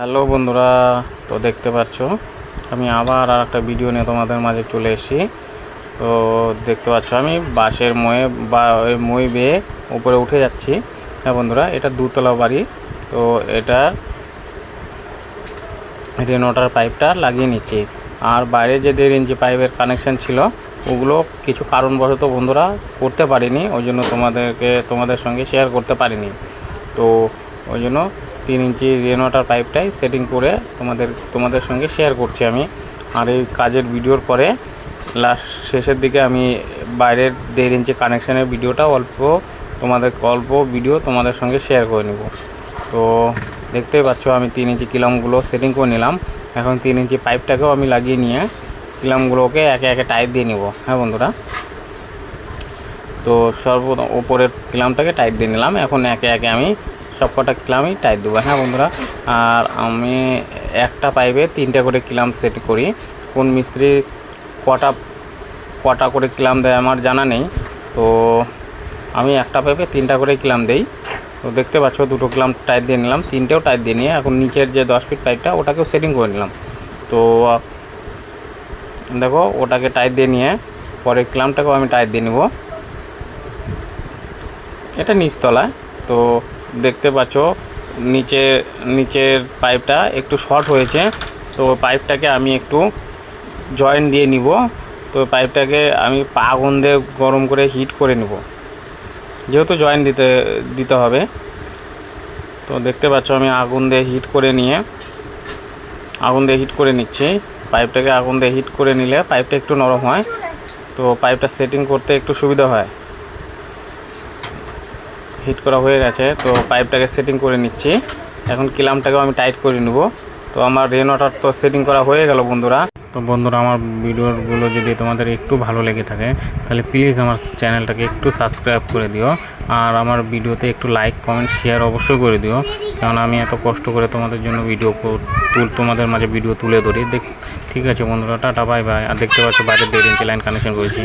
Hello বন্ধুরা, তো দেখতে পাচ্ছ, আমি আবার আর একটা ভিডিও নিয়ে তোমাদের মাঝে চলে এসেছি। তো দেখতে পাচ্ছ, আমি বাসের ময়ে বা মই বেয়ে উপরে উঠে যাচ্ছি। হ্যাঁ বন্ধুরা, এটা দুতলা বাড়ি, তো এটার রেনোটার পাইপটা লাগিয়ে নিচ্ছি। আর বাইরে যে দেড় ইঞ্চি পাইপের কানেকশান ছিল, ওগুলো কিছু কারণবশত বন্ধুরা করতে পারিনি, ওই জন্য তোমাদেরকে, তোমাদের সঙ্গে শেয়ার করতে পারিনি। তো ওই জন্য তিন ইঞ্চি রেনোটার পাইপটাই সেটিং করে তোমাদের তোমাদের সঙ্গে শেয়ার করছি আমি। আর এই কাজের ভিডিওর পরে লাস্ট শেষের দিকে আমি বাইরের দেড় ইঞ্চি কানেকশানের ভিডিওটা অল্প, তোমাদের অল্প ভিডিও তোমাদের সঙ্গে শেয়ার করে নেব। তো দেখতেই পাচ্ছ আমি তিন ইঞ্চি কিলামগুলো সেটিং করে নিলাম। এখন তিন ইঞ্চি পাইপটাকেও আমি লাগিয়ে নিয়ে কিলামগুলোকে একে একে টাইট দিয়ে নিব। হ্যাঁ বন্ধুরা? তো সর্ব, ওপরের কিলামটাকে টাইট দিয়ে নিলাম। এখন একে একে আমি সব কটা কিলামই টাইট দেবো। হ্যাঁ বন্ধুরা? আর আমি একটা পাইপে তিনটা করে কিলাম সেট করি। কোন মিস্ত্রি কটা কটা করে কিলাম দেয় আমার জানা নেই। তো আমি একটা পাইপে তিনটা করে কিলাম দেই। তো দেখতে পাচ্ছ, দুটো কিলাম টাইট দিয়ে নিলাম। তিনটেও টাইট দিয়ে নিয়ে এখন নিচের যে দশ ফিট পাইপটা ওটাকেও সেটিং করে নিলাম। তো, দেখো, ওটাকে টাইট দিয়ে নিয়ে পরে ক্লামটাকেও আমি টাইট দিয়ে নিব। এটা নিচতলায়। তো দেখতে পাচ্ছ, নিচে, নিচের পাইপটা একটু শর্ট হয়েছে। তো পাইপটাকে আমি একটু জয়েন দিয়ে নিব। তো পাইপটাকে আমি আগুন দিয়ে গরম করে হিট করে নেব। যেহেতু জয়েন দিতে দিতে হবে। তো দেখতে পাচ্ছ, আমি আগুন দিয়ে হিট করে নিয়ে, আগুন দিয়ে হিট করে নিচ্ছি। পাইপটাকে আগুন দিয়ে হিট করে নিলে পাইপটা একটু নরম হয়। তো পাইপটা সেটিং করতে একটু সুবিধা হয়। হিট করা হয়ে গেছে, তো পাইপটাকে সেটিং করে নিচ্ছি। এখন কিলামটাকেও আমি টাইট করে নেব। তো আমার রেন ওয়াটার তো সেটিং করা হয়ে গেল বন্ধুরা। তো বন্ধুরা, আমার ভিডিওগুলো যদি তোমাদের একটু ভালো লেগে থাকে, তাহলে প্লিজ আমার চ্যানেলটাকে একটু সাবস্ক্রাইব করে দিও। আর আমার ভিডিওতে একটু লাইক কমেন্ট শেয়ার অবশ্যই করে দিও। কারণ আমি এত কষ্ট করে তোমাদের জন্য ভিডিও তুল তোমাদের মাঝে ভিডিও তুলে ধরি। দেখ ঠিক আছে বন্ধুরা, টাটা বাই বাই আর দেখতে পাচ্ছ, বাইরের দেড় ইঞ্চি লাইন কানেকশন করেছি